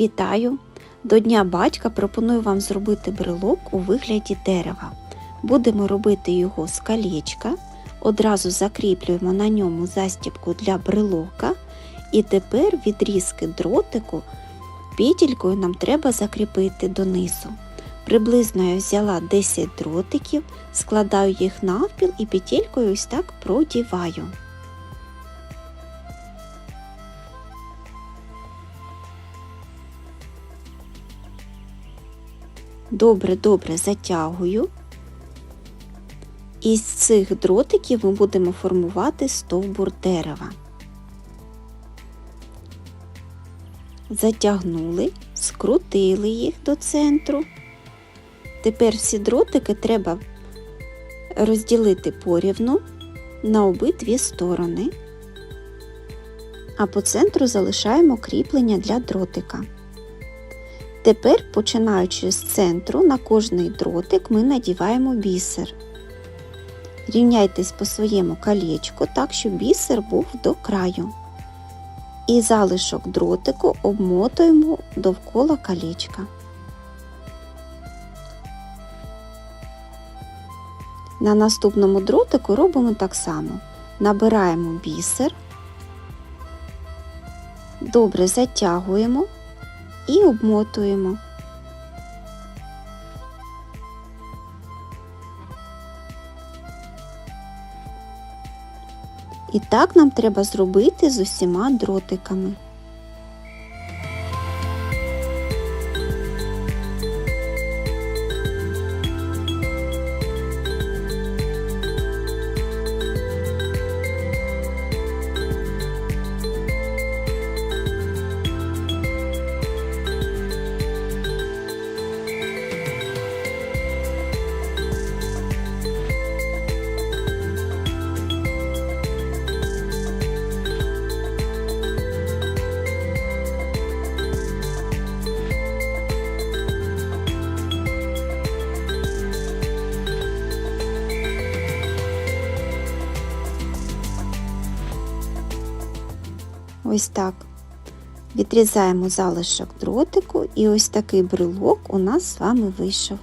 Вітаю! До Дня батька пропоную вам зробити брелок у вигляді дерева. Будемо робити його з колечка. Одразу закріплюємо на ньому застібку для брелока. І тепер відрізки дротику петелькою нам треба закріпити донизу. Приблизно я взяла 10 дротиків, складаю їх навпіл і петелькою ось так продіваю. Добре-добре затягую. Із цих дротиків ми будемо формувати стовбур дерева. Затягнули, скрутили їх до центру. Тепер всі дротики треба розділити порівну на обидві сторони, а по центру залишаємо кріплення для дротика. Тепер, починаючи з центру, на кожний дротик ми надіваємо бісер. Рівняйтесь по своєму колечку так, щоб бісер був до краю. І залишок дротику обмотуємо довкола колечка. На наступному дротику робимо так само. Набираємо бісер, добре затягуємо і обмотуємо. І так нам треба зробити з усіма дротиками. Ось так. Відрізаємо залишок дротику і ось такий брелок у нас з вами вийшов.